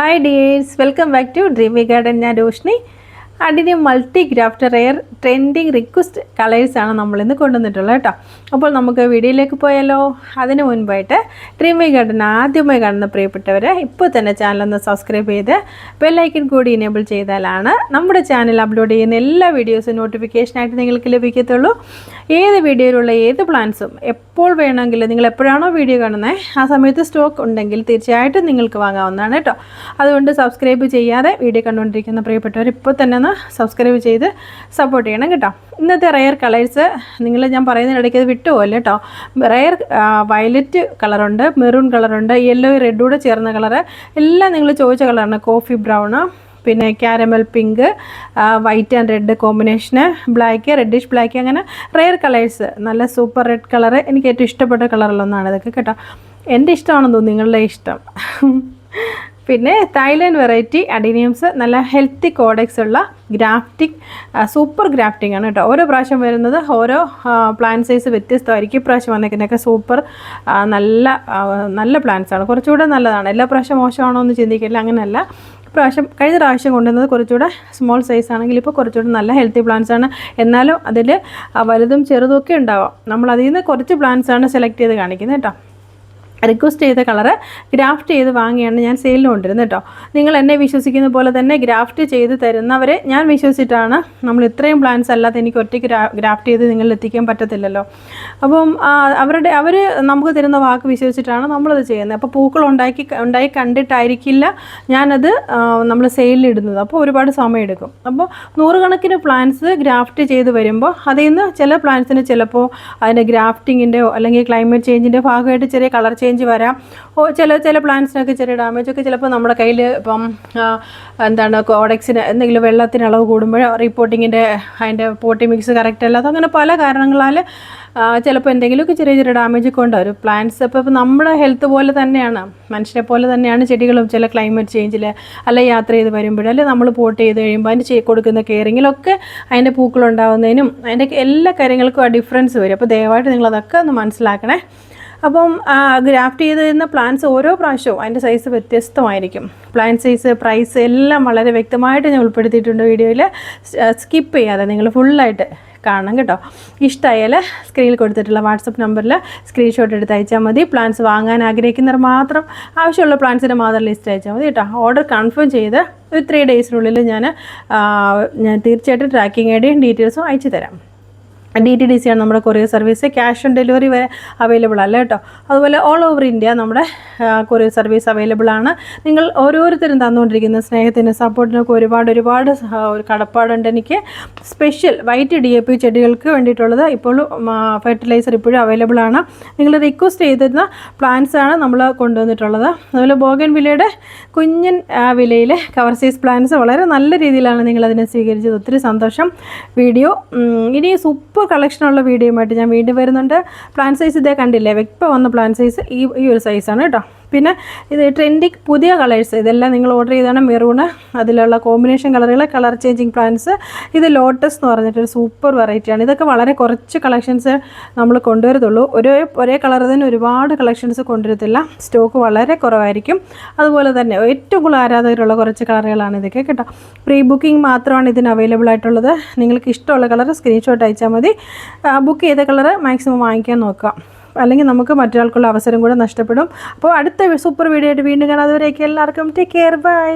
Hi dears welcome back to dreamy garden ഞാൻ രോഷ്നി. അതിന് multi graft rare trending request കളേഴ്സാണ് നമ്മളിന്ന് കൊണ്ടുവന്നിട്ടുള്ളത് കേട്ടോ. അപ്പോൾ നമുക്ക് വീഡിയോയിലേക്ക് പോയാലോ. അതിന് മുൻപായിട്ട് ഡ്രീമി ഗാർഡൻ ആദ്യമായി കാണുന്ന പ്രിയപ്പെട്ടവർ ഇപ്പോൾ തന്നെ ചാനൽ ഒന്ന് സബ്സ്ക്രൈബ് ചെയ്ത് ബെല്ലൈക്കൺ കൂടി ഇനേബിൾ ചെയ്താലാണ് നമ്മുടെ ചാനൽ അപ്ലോഡ് ചെയ്യുന്ന എല്ലാ വീഡിയോസും നോട്ടിഫിക്കേഷനായിട്ട് നിങ്ങൾക്ക് ലഭിക്കത്തുള്ളൂ. ഏത് വീഡിയോയിലുള്ള ഏത് പ്ലാൻസും എപ്പോൾ വേണമെങ്കിലും നിങ്ങൾ എപ്പോഴാണോ വീഡിയോ കാണുന്നത് ആ സമയത്ത് സ്റ്റോക്ക് ഉണ്ടെങ്കിൽ തീർച്ചയായിട്ടും നിങ്ങൾക്ക് വാങ്ങാവുന്നതാണ് കേട്ടോ. അതുകൊണ്ട് സബ്സ്ക്രൈബ് ചെയ്യാതെ വീഡിയോ കണ്ടുകൊണ്ടിരിക്കുന്ന പ്രിയപ്പെട്ടവർ ഇപ്പോൾ തന്നെ സബ്സ്ക്രൈബ് ചെയ്ത് സപ്പോർട്ട് ചെയ്യണം കേട്ടോ. ഇന്നത്തെ റെയർ കളേഴ്സ് നിങ്ങൾ ഞാൻ പറയുന്നതിനിടയ്ക്ക് അത് വിട്ടുപോകല്ലേ കേട്ടോ. റെയർ വയലറ്റ് കളറുണ്ട് മെറൂൺ കളറുണ്ട് യെല്ലോ റെഡൂടെ ചേർന്ന കളറ് എല്ലാം നിങ്ങൾ ചോദിച്ച കളറാണ് കോഫി ബ്രൗണ് പിന്നെ caramel pink white and red combination black reddish black അങ്ങനെ റെയർ കളേഴ്സ് നല്ല സൂപ്പർ റെഡ് കളറ് എനിക്ക് ഏറ്റവും ഇഷ്ടപ്പെട്ട കളറിലൊന്നാണ് ഇതൊക്കെ കേട്ടോ. എന്റെ ഇഷ്ടമാണെന്ന് തോന്നുന്നു നിങ്ങളുടെ ഇഷ്ടം. പിന്നെ തായ്ലാൻഡ് വെറൈറ്റി അഡിനിയംസ് നല്ല ഹെൽത്തി കോഡക്സ് ഉള്ള ഗ്രാഫ്റ്റിംഗ് സൂപ്പർ ഗ്രാഫ്റ്റിംഗ് ആണ് കേട്ടോ. ഓരോ പ്രാവശ്യം വരുന്നത് ഓരോ പ്ലാന്റ് സൈസ് വ്യത്യസ്തമായിരിക്കും. ഇപ്രാവശ്യം വന്നേക്കുന്നതൊക്കെ സൂപ്പർ നല്ല നല്ല പ്ലാന്റ്സ് ആണ്. കുറച്ചുകൂടെ നല്ലതാണ്. എല്ലാ പ്രാവശ്യം മോശമാണോ എന്ന് ചിന്തിക്കില്ല അങ്ങനെയല്ല. പ്രാവശ്യം കഴിഞ്ഞ പ്രാവശ്യം കൊണ്ടുവന്നത് കുറച്ചുകൂടെ സ്മോൾ സൈസ് ആണെങ്കിൽ ഇപ്പോൾ കുറച്ചുകൂടെ നല്ല ഹെൽത്തി പ്ലാന്റ്സ് ആണ്. എന്നാലും അതിൽ വലുതും ചെറുതും ഒക്കെ ഉണ്ടാവാം. നമ്മൾ അതിൽ നിന്ന് കുറച്ച് പ്ലാന്റ്സ് ആണ് സെലക്ട് ചെയ്ത് കാണിക്കുന്നത് കേട്ടോ. റിക്വസ്റ്റ് ചെയ്ത കളറ് ഗ്രാഫ്റ്റ് ചെയ്ത് വാങ്ങിയാണ് ഞാൻ സെയിലിന് കൊണ്ടിരുന്നത് കേട്ടോ നിങ്ങൾ എന്നെ വിശ്വസിക്കുന്ന പോലെ തന്നെ ഗ്രാഫ്റ്റ് ചെയ്ത് തരുന്നവരെ ഞാൻ വിശ്വസിച്ചിട്ടാണ്. നമ്മൾ ഇത്രയും പ്ലാൻസ് അല്ലാതെ എനിക്ക് ഒറ്റയ്ക്ക് ഗ്രാഫ്റ്റ് ചെയ്ത് നിങ്ങളിൽ എത്തിക്കാൻ പറ്റത്തില്ലല്ലോ. അപ്പം അവരുടെ അവർ നമുക്ക് തരുന്ന വാക്ക് വിശ്വസിച്ചിട്ടാണ് നമ്മളത് ചെയ്യുന്നത്. അപ്പോൾ പൂക്കൾ ഉണ്ടാക്കി ഉണ്ടായി കണ്ടിട്ടായിരിക്കില്ല ഞാനത് നമ്മൾ സെയിലിടുന്നത് അപ്പോൾ ഒരുപാട് സമയം എടുക്കും. അപ്പോൾ നൂറുകണക്കിന് പ്ലാൻസ് ഗ്രാഫ്റ്റ് ചെയ്ത് വരുമ്പോൾ അതിൽ നിന്ന് ചില പ്ലാൻസിന് ചിലപ്പോൾ അതിന്റെ ഗ്രാഫ്റ്റിങ്ങിന്റെയോ അല്ലെങ്കിൽ ക്ലൈമറ്റ് ചേഞ്ചിന്റെ ഭാഗമായിട്ട് ചെറിയ കളർ ചേഞ്ച് വരാം. ഓ ചില ചില പ്ലാന്റ്സിനൊക്കെ ചെറിയ ഡാമേജ് ഒക്കെ ചിലപ്പോൾ നമ്മുടെ കയ്യിൽ ഇപ്പം എന്താണ് കോഡക്സിന് എന്തെങ്കിലും വെള്ളത്തിന് അളവ് കൂടുമ്പോൾ റിപ്പോർട്ടിങ്ങിന്റെ അതിന്റെ പോട്ടി മിക്സ് കറക്റ്റ് അല്ലാതെ അങ്ങനെ പല കാരണങ്ങളാൽ ചിലപ്പോൾ എന്തെങ്കിലുമൊക്കെ ചെറിയ ചെറിയ ഡാമേജ് ഒക്കെ ഒരു പ്ലാന്റ്സ് ഇപ്പോൾ നമ്മുടെ ഹെൽത്ത് പോലെ തന്നെയാണ്. മനുഷ്യരെ പോലെ തന്നെയാണ് ചെടികളും ചില ക്ലൈമറ്റ് ചേഞ്ചിൽ അല്ലെ യാത്ര ചെയ്ത് വരുമ്പോൾ അല്ലെ നമ്മൾ പോട്ട് ചെയ്ത് കഴിയുമ്പോൾ അതിന് കൊടുക്കുന്ന കെയറിങ്ങിലൊക്കെ അതിന്റെ പൂക്കളുണ്ടാവുന്നതിനും അതിന്റെ എല്ലാ കാര്യങ്ങൾക്കും ആ ഡിഫറൻസ് വരും. അപ്പോൾ ദയവായിട്ട് നിങ്ങളതൊക്കെ ഒന്ന് മനസ്സിലാക്കണേ. അപ്പം ഗ്രാഫ്റ്റ് ചെയ്ത് തരുന്ന ഓരോ പ്രാവശ്യവും അതിന്റെ സൈസ് വ്യത്യസ്തമായിരിക്കും. പ്ലാന്റ് സൈസ് പ്രൈസ് എല്ലാം വളരെ വ്യക്തമായിട്ട് ഞാൻ ഉൾപ്പെടുത്തിയിട്ടുണ്ട് വീഡിയോയിൽ സ്കിപ്പ് ചെയ്യാതെ നിങ്ങൾ ഫുള്ളായിട്ട് കാണണം കേട്ടോ. ഇഷ്ടമായാൽ സ്ക്രീനിൽ കൊടുത്തിട്ടുള്ള വാട്സപ്പ് നമ്പറിൽ സ്ക്രീൻഷോട്ട് എടുത്ത് അയച്ചാൽ മതി. പ്ലാന്റ്സ് വാങ്ങാൻ ആഗ്രഹിക്കുന്നവർ മാത്രം ആവശ്യമുള്ള പ്ലാൻസിന്റെ മാത്രം ലിസ്റ്റ് അയച്ചാൽ മതി കേട്ടോ. ഓർഡർ കൺഫേം ചെയ്ത് ഒരു ത്രീ ഡേയ്സിനുള്ളിൽ ഞാൻ ഞാൻ തീർച്ചയായിട്ടും ട്രാക്കിംഗ് ഐഡിയും ഡീറ്റെയിൽസും അയച്ചു തരാം. ഡി ടി ഡി സി ആണ് നമ്മുടെ courier service cash on delivery വരെ അവൈലബിൾ അല്ല കേട്ടോ അതുപോലെ ഓൾ ഓവർ ഇന്ത്യ നമ്മുടെ കൊറിയർ സർവീസ് അവൈലബിൾ ആണ്. നിങ്ങൾ ഓരോരുത്തരും തന്നുകൊണ്ടിരിക്കുന്ന സ്നേഹത്തിന് സപ്പോർട്ടിനൊക്കെ ഒരുപാട് ഒരുപാട് ഒരു കടപ്പാടുണ്ട് എനിക്ക്. Special white D A P ചെടികൾക്ക് വേണ്ടിയിട്ടുള്ളത് ഇപ്പോഴും ഫെർട്ടിലൈസർ ഇപ്പോഴും അവൈലബിൾ ആണ്. നിങ്ങൾ റിക്വസ്റ്റ് ചെയ്തിരുന്ന പ്ലാന്റ്സ് ആണ് നമ്മൾ കൊണ്ടുവന്നിട്ടുള്ളത്. അതുപോലെ ബോഗൻ വിലയുടെ കുഞ്ഞൻ ആ, വിലയിൽ കവർ സൈസ് പ്ലാന്റ്സ് വളരെ നല്ല രീതിയിലാണ് നിങ്ങളതിനെ സ്വീകരിച്ചത്. ഒത്തിരി സന്തോഷം. വീഡിയോ ഇനി സൂപ്പർ കളക്ഷനുള്ള ആയിട്ട് ഞാൻ വീണ്ടും വരുന്നുണ്ട്. പ്ലാൻ സൈസ് ഇതേ കണ്ടില്ലേ? വ്യക്തം വന്ന പ്ലാൻ സൈസ് ഈ ഈ ഒരു സൈസാണ് കേട്ടോ. പിന്നെ ഇത് ട്രെൻഡി പുതിയ കളേഴ്സ് ഇതെല്ലാം നിങ്ങൾ ഓർഡർ ചെയ്താണ് മെറൂണ് അതിലുള്ള കോമ്പിനേഷൻ കളറുകൾ കളർ ചേഞ്ചിങ് പ്ലാൻസ് ഇത് ലോട്ടസ് എന്ന് പറഞ്ഞിട്ടൊരു സൂപ്പർ വെറൈറ്റിയാണ് ഇതൊക്കെ വളരെ കുറച്ച് കളക്ഷൻസ് നമ്മൾ കൊണ്ടുവരത്തുള്ളൂ ഒരേ ഒരേ കളർ തന്നെ ഒരുപാട് കളക്ഷൻസ് കൊണ്ടുവരത്തില്ല. സ്റ്റോക്ക് വളരെ കുറവായിരിക്കും. അതുപോലെ തന്നെ ഏറ്റവും കൂടുതൽ ആരാധകരുള്ള കുറച്ച് കളറുകളാണ് ഇതൊക്കെ കേട്ടോ. പ്രീ ബുക്കിംഗ് മാത്രമാണ് ഇതിന് അവൈലബിൾ ആയിട്ടുള്ളത്. നിങ്ങൾക്ക് ഇഷ്ടമുള്ള കളർ സ്ക്രീൻഷോട്ട് അയച്ചാൽ മതി. ബുക്ക് ചെയ്ത കളർ മാക്സിമം വാങ്ങിക്കാൻ നോക്കുക. അല്ലെങ്കിൽ നമുക്ക് മറ്റൊരാൾക്കുള്ള അവസരം കൂടെ നഷ്ടപ്പെടും. അപ്പോൾ അടുത്ത സൂപ്പർ വീഡിയോ ആയിട്ട് വീണ്ടും കാണാം. അതുവരെയൊക്കെ എല്ലാവർക്കും ടേക്ക് കെയർ ബൈ